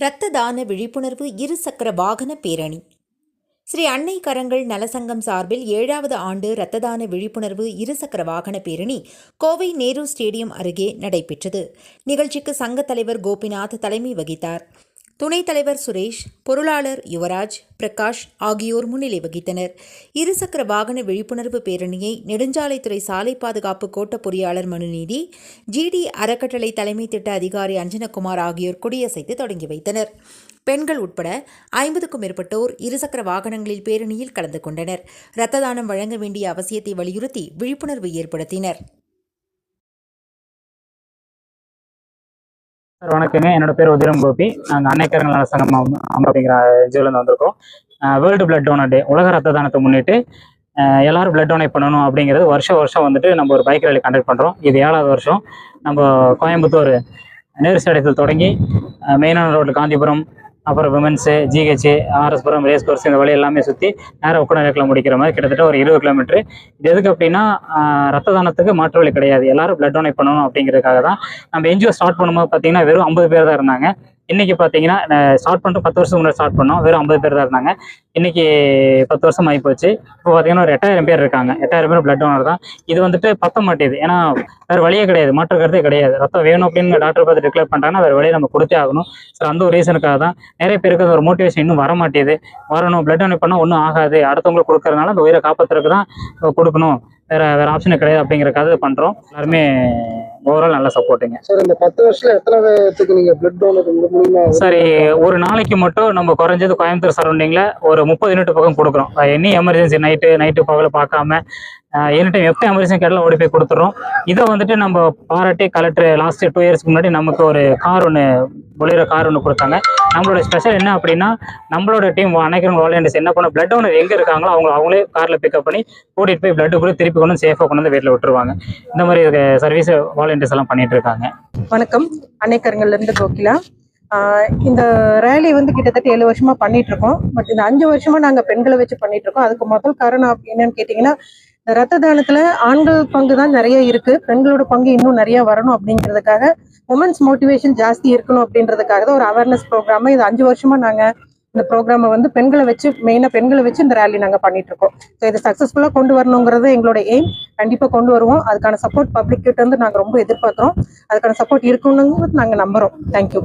இரத்த தான விழிப்புணர்வு இருசக்கர வாகன பேரணி. ஸ்ரீ அன்னை கரங்கள் நலசங்கம் சார்பில் ஏழாவது ஆண்டு இரத்த தான விழிப்புணர்வு இருசக்கர வாகன பேரணி கோவை நேரு ஸ்டேடியம் அருகே நடைபெற்றது. நிகழ்ச்சிக்கு சங்கத் தலைவர் கோபிநாத் தலைமை வகித்தார். துணைத் தலைவர் சுரேஷ் பொருளாளர் யுவராஜ் பிரகாஷ் ஆகியோர் முன்னிலை வகித்தனர். இருசக்கர வாகன விழிப்புணர்வு பேரணியை நெடுஞ்சாலைத்துறை சாலை பாதுகாப்பு கோட்ட பொறியாளர் மனுநீதி ஜிடி அறக்கட்டளை தலைமை திட்ட அதிகாரி அஞ்சனகுமார் ஆகியோர் கொடியசைத்து தொடங்கி வைத்தனர். பெண்கள் உட்பட ஐம்பதுக்கும் மேற்பட்டோர் இருசக்கர வாகனங்களில் பேரணியில் கலந்து கொண்டனர். இரத்த தானம் வழங்க வேண்டிய அவசியத்தை வலியுறுத்தி விழிப்புணர்வு ஏற்படுத்தினர். சார் வணக்கங்க. என்னோட பேர் உதிரம் கோபி. நாங்கள் அன்னைக்கரங்கள் நல சங்கம் அப்படிங்கிற என்ஜிஓலேருந்து வந்திருக்கோம். வேர்ல்டு பிளட் டோனர் டே உலக ரத்த தானத்தை முன்னிட்டு எல்லாரும் பிளட் டொனேட் பண்ணணும் அப்படிங்கிறது வருஷம் வருஷம் வந்துட்டு நம்ம ஒரு பைக் ரேலி கண்டக்ட் பண்ணுறோம் இது ஏழாவது வருஷம். நம்ம கோயம்புத்தூர் நேரு ஸ்டேடியத்தில் தொடங்கி மெயினான ரோடு காந்திபுரம் அப்புறம் women's GH RS Puram race course இந்த வழி எல்லாமே சுற்றி நேராக உக்கடநேக்கில் முடிக்கிற மாதிரி கிட்டத்தட்ட ஒரு இருபது கிலோமீட்டர் இது எதுக்கு அப்படின்னா ரத்த தானத்துக்கு மாற்று வழி கிடையாது. எல்லாரும் பிளட் டொனேட் பண்ணணும் அப்படிங்கிறதுக்காக தான் நம்ம என்ஜிஓ ஸ்டார்ட் பண்ணும்போது பார்த்தீங்கன்னா வெறும் ஐம்பது பேர் தான் இருந்தாங்க. இன்னைக்கு பார்த்தீங்கன்னா ஸ்டார்ட் பண்ணிட்டு பத்து வருஷம் முன்னாடி ஸ்டார்ட் பண்ணோம். வெறும் ஐம்பது பேர் தான் இருந்தாங்க. இன்னைக்கு பத்து வருஷம் ஆகி போச்சு இப்போ பார்த்தீங்கன்னா ஒரு எட்டாயிரம் பேர் இருக்காங்க. எட்டாயிரம் பேர் பிளட் டோனர் தான். இது வந்துட்டு பத்த மாட்டேது. ஏன்னா வேறு வழியே கிடையாது. மாற்று கருத்தே கிடையாது. ரத்தம் வேணும் அப்படின்னு டாக்டர் பார்த்து டிக்ளேர் பண்ணுறாங்கன்னா வேறு வழியை நம்ம கொடுத்தே ஆகணும். ஸோ அந்த ஒரு ரீசனுக்காக தான் நிறைய பேருக்கு அது ஒரு மோட்டிவேஷன் இன்னும் வர மாட்டேது. வரணும். பிளட் டொனேட் பண்ணால் ஒன்றும் ஆகாது. அடுத்தவங்களுக்கு கொடுக்கறதுனால அந்த உயிரை காப்பாற்றுறதுக்கு தான் கொடுக்கணும். வேற வேற ஆப்ஷன் கிடையாது அப்படிங்கிறக்காக பண்ணுறோம் எல்லாருமே ஓவரால் நல்ல சப்போர்ட்டுங்க சார் இந்த பத்து வருஷத்துல எத்தனை பேத்துக்கு நீங்க பிளட் டோனர் சரி ஒரு நாளைக்கு மட்டும் நம்ம குறைஞ்சது கோயம்புத்தூர் சரௌண்டிங்ல ஒரு முப்பது யூனிட் பக்கம் கொடுக்குறோம். எனி எமர்ஜென்சி நைட்டு நைட்டு பகல பார்க்காம எனி டைம் எப்போ எமர்ஜென்சி கேட்டாலும் ஓடி போய் கொடுத்துறோம் இதை வந்துட்டு நம்ம பாராட்டி கலெக்டர் லாஸ்ட் டூ இயர்ஸ்க்கு முன்னாடி நமக்கு ஒரு கார் ஒன்று பொலிரோ கார் ஒன்று கொடுத்தாங்க. நம்மளோட ஸ்பெஷல் என்ன அப்படின்னா நம்மளோட டீம் அனைக்கிறவங்க வாலண்டியர்ஸ் என்ன பண்ண பிளட் டோனர் எங்கே இருக்காங்களோ அவங்க அவங்களே காரில் பிக்கப் பண்ணி கூட்டிகிட்டு போய் பிளட்டு கூட திருப்பி கொண்டு சேஃபாக கொண்டு வந்து வீட்டில் விட்டுருவாங்க. இந்த மாதிரி சர்வீஸ் வாலண்டியர்ஸ் எல்லாம் பண்ணிட்டு இருக்காங்க. வணக்கம். அணைக்கரங்கள்லேருந்து கோகிலா. இந்த ரேலி வந்து கிட்டத்தட்ட ஏழு வருஷமா பண்ணிட்டு இருக்கோம். பட் இந்த அஞ்சு வருஷமா நாங்க பெண்களை வச்சு பண்ணிட்டு இருக்கோம். அதுக்கு முதல் காரணம் அப்படி என்னன்னு கேட்டீங்கன்னா ரத்த தானத்துல ஆண்கள் பங்கு தான் நிறைய இருக்கு. பெண்களோட பங்கு இன்னும் நிறைய வரணும் அப்படிங்கிறதுக்காக உமன்ஸ் மோட்டிவேஷன் ஜாஸ்தி இருக்கணும் அப்படின்றதுக்காக தான் ஒரு அவேர்னஸ் ப்ரோக்ராம் இது அஞ்சு வருஷமா நாங்க இந்த ப்ரோக்ராமை வந்து பெண்களை வச்சு மெயினாக பெண்களை வச்சு இந்த ரேலி நாங்கள் பண்ணிட்டு இருக்கோம். ஸோ இதை சக்ஸஸ்ஃபுல்லாக கொண்டு வரணுங்கிறது எங்களோட எய்ம் கண்டிப்பாக கொண்டு வருவோம். அதுக்கான சப்போர்ட் பப்ளிக் கிட்ட இருந்து நாங்கள் ரொம்ப எதிர்பார்க்குறோம். அதுக்கான சப்போர்ட் இருக்கணுங்கிறது நாங்கள் நம்புகிறோம் தேங்க்யூ